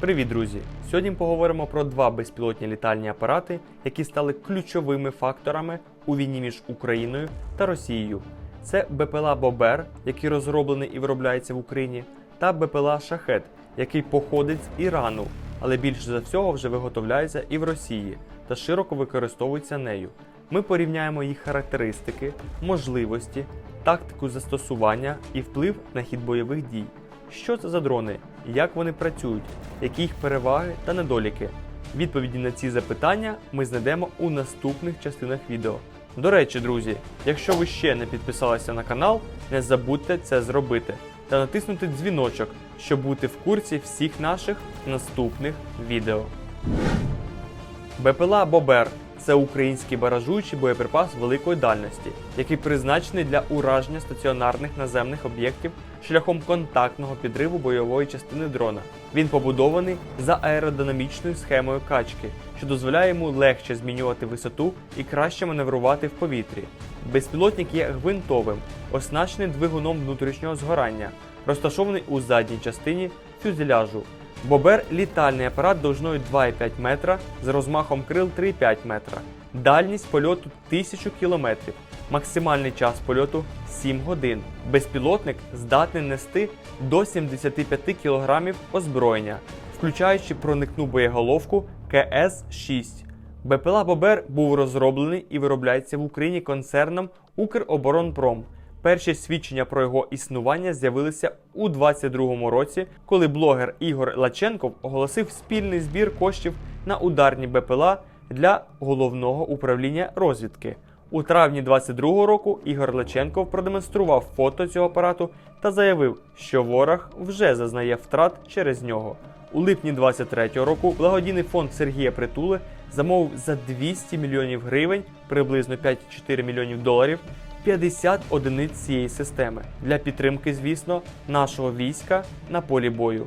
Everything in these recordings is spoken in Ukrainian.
Привіт, друзі! Сьогодні поговоримо про два безпілотні літальні апарати, які стали ключовими факторами у війні між Україною та Росією. Це БПЛА Бобер, який розроблений і виробляється в Україні, та БПЛА Шахет, який походить з Ірану, але більше за всього вже виготовляється і в Росії та широко використовується нею. Ми порівняємо їх характеристики, можливості, тактику застосування і вплив на хід бойових дій. Що це за дрони? Як вони працюють? Які їх переваги та недоліки? Відповіді на ці запитання ми знайдемо у наступних частинах відео. До речі, друзі, якщо ви ще не підписалися на канал, не забудьте це зробити та натиснути дзвіночок, щоб бути в курсі всіх наших наступних відео. БПЛА Бобер це український баражуючий боєприпас великої дальності, який призначений для ураження стаціонарних наземних об'єктів шляхом контактного підриву бойової частини дрона. Він побудований за аеродинамічною схемою качки, що дозволяє йому легше змінювати висоту і краще маневрувати в повітрі. Безпілотник є гвинтовим, оснащений двигуном внутрішнього згорання, розташований у задній частині фюзеляжу. Бобер літальний апарат довжиною 2,5 метра з розмахом крил 3,5 метра. Дальність польоту 1000 км. Максимальний час польоту 7 годин. Безпілотник здатний нести до 75 кг озброєння, включаючи проникну боєголовку КС-6. БПЛА Бобер був розроблений і виробляється в Україні концерном Укроборонпром. Перші свідчення про його існування з'явилися у 22-му році, коли блогер Ігор Лаченков оголосив спільний збір коштів на ударні БПЛА для головного управління розвідки. У травні 22-го року Ігор Лаченков продемонстрував фото цього апарату та заявив, що ворог вже зазнає втрат через нього. У липні 23-го року благодійний фонд Сергія Притули замовив за 200 мільйонів гривень, приблизно 5,4 мільйонів доларів, 50 одиниць цієї системи для підтримки, звісно, нашого війська на полі бою.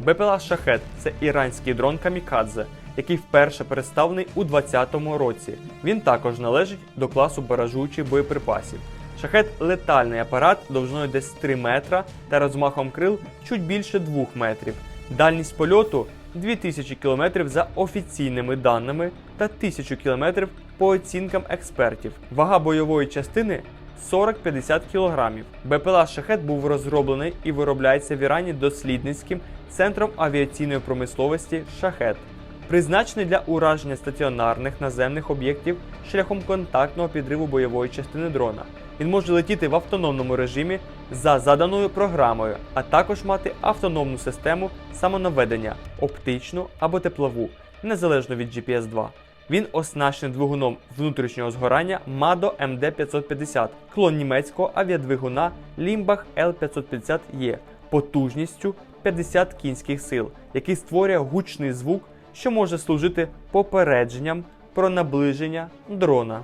БПЛА Шахет це іранський дрон Камікадзе, який вперше представлений у 2020 році. Він також належить до класу баражуючих боєприпасів. Шахет летальний апарат довжиною десь 3 метра та розмахом крил чуть більше 2 метрів. Дальність польоту 2000 км за офіційними даними та 1000 км по оцінкам експертів. Вага бойової частини 40-50 кг. БПЛА Шахет був розроблений і виробляється в Ірані дослідницьким центром авіаційної промисловості Шахет. Призначений для ураження стаціонарних наземних об'єктів шляхом контактного підриву бойової частини дрона. Він може летіти в автономному режимі за заданою програмою, а також мати автономну систему самонаведення, оптичну або теплову, незалежно від GPS-2. Він оснащений двигуном внутрішнього згорання MADO MD550, клон німецького авіадвигуна Limbach L550E потужністю 50 кінських сил, який створює гучний звук, що може служити попередженням про наближення дрона.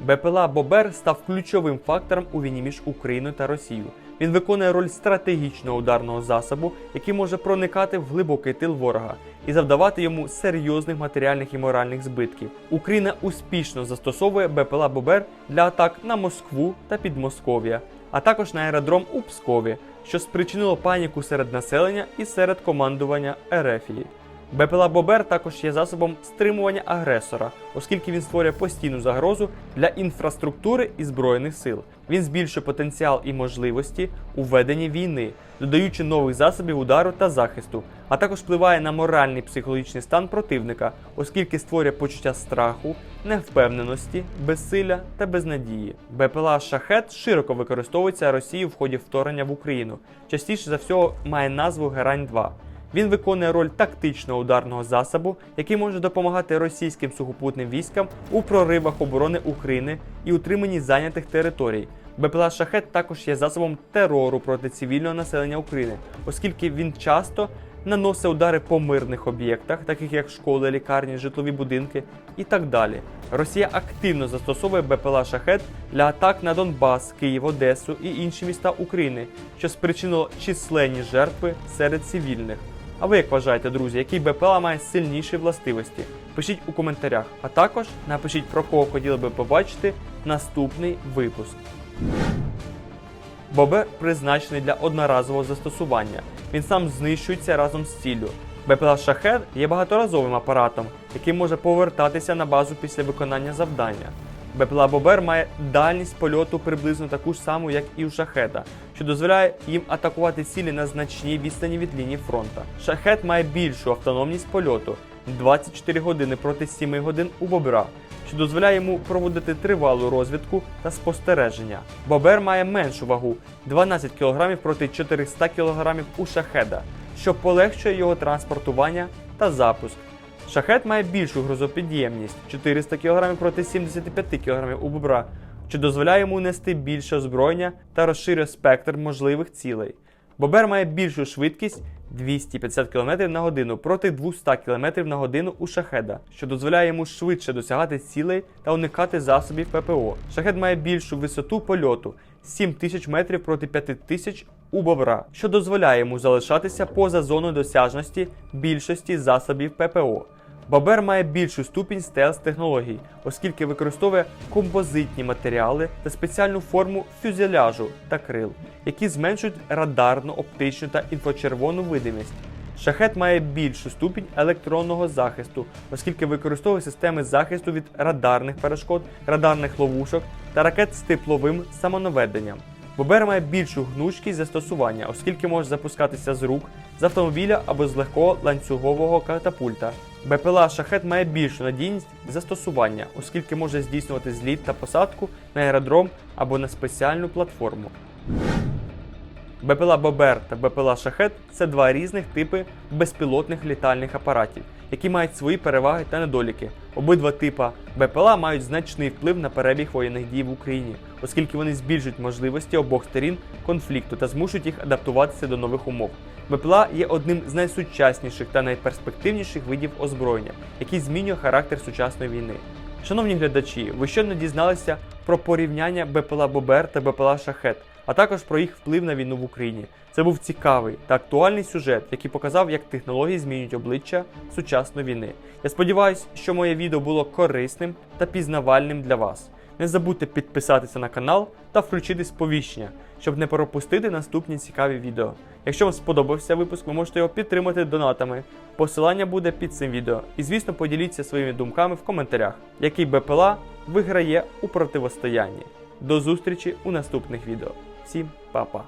БПЛА Бобер став ключовим фактором у війні між Україною та Росією. Він виконує роль стратегічного ударного засобу, який може проникати в глибокий тил ворога і завдавати йому серйозних матеріальних і моральних збитків. Україна успішно застосовує БПЛА Бобер для атак на Москву та Підмосков'я, а також на аеродром у Пскові, що спричинило паніку серед населення і серед командування Ерефії. БПЛА Бобер також є засобом стримування агресора, оскільки він створює постійну загрозу для інфраструктури і збройних сил. Він збільшує потенціал і можливості у веденні війни, додаючи нових засобів удару та захисту, а також впливає на моральний психологічний стан противника, оскільки створює почуття страху, невпевненості, безсилля та безнадії. БПЛА Шахет широко використовується Росією в ході вторгнення в Україну. Частіше за всього має назву Герань 2 він виконує роль тактичного ударного засобу, який може допомагати російським сухопутним військам у проривах оборони України і утриманні зайнятих територій. БПЛА Шахет також є засобом терору проти цивільного населення України, оскільки він часто наносить удари по мирних об'єктах, таких як школи, лікарні, житлові будинки і так далі. Росія активно застосовує БПЛА Шахет для атак на Донбас, Київ, Одесу і інші міста України, що спричинило численні жертви серед цивільних. А ви як вважаєте, друзі, який БПЛА має сильніші властивості? Пишіть у коментарях, а також напишіть про кого хотіли би побачити наступний випуск. Бобер призначений для одноразового застосування. Він сам знищується разом з ціллю. БПЛА Шахет є багаторазовим апаратом, який може повертатися на базу після виконання завдання. БПЛА Бобер має дальність польоту приблизно таку ж саму, як і у шахета, що дозволяє їм атакувати цілі на значній відстані від лінії фронта. Шахет має більшу автономність польоту 24 години проти 7 годин у Бобра, що дозволяє йому проводити тривалу розвідку та спостереження. Бобер має меншу вагу 12 кг проти 400 кг у шахеда, що полегшує його транспортування та запуск. Шахет має більшу грузопідємність 400 кг проти 75 кг у бобра, що дозволяє йому нести більше озброєння та розширює спектр можливих цілей. Бобер має більшу швидкість 250 км на годину проти 200 км на годину у шахеда, що дозволяє йому швидше досягати цілей та уникати засобів ППО. Шахед має більшу висоту польоту 7000 метрів проти 5000 у бобра, що дозволяє йому залишатися поза зоною досяжності більшості засобів ППО. Бобер має більшу ступінь стелс технологій, оскільки використовує композитні матеріали та спеціальну форму фюзеляжу та крил, які зменшують радарну, оптичну та інфочервону видимість. Шахет має більшу ступінь електронного захисту, оскільки використовує системи захисту від радарних перешкод, радарних ловушок та ракет з тепловим самонаведенням. Бобер має більшу гнучкість застосування, оскільки може запускатися з рук, з автомобіля або з легкого ланцюгового катапульта. БПЛА Шахет має більшу надійність застосування, оскільки може здійснювати зліт та посадку на аеродром або на спеціальну платформу. БПЛА Бобер та БПЛА Шахет це два різних типи безпілотних літальних апаратів, які мають свої переваги та недоліки. Обидва типа БПЛА мають значний вплив на перебіг воєнних дій в Україні, оскільки вони збільшують можливості обох сторін конфлікту та змушують їх адаптуватися до нових умов. БПЛА є одним з найсучасніших та найперспективніших видів озброєння, який змінює характер сучасної війни. Шановні глядачі, ви щойно дізналися про порівняння БПЛА Бобер та БПЛА Шахет, а також про їх вплив на війну в Україні. Це був цікавий та актуальний сюжет, який показав, як технології змінюють обличчя сучасної війни. Я сподіваюся, що моє відео було корисним та пізнавальним для вас. Не забудьте підписатися на канал та включити сповіщення, щоб не пропустити наступні цікаві відео. Якщо вам сподобався випуск, ви можете його підтримати донатами. Посилання буде під цим відео. І звісно, поділіться своїми думками в коментарях, який БПЛА виграє у противостоянні. До зустрічі у наступних відео. Всім па-па!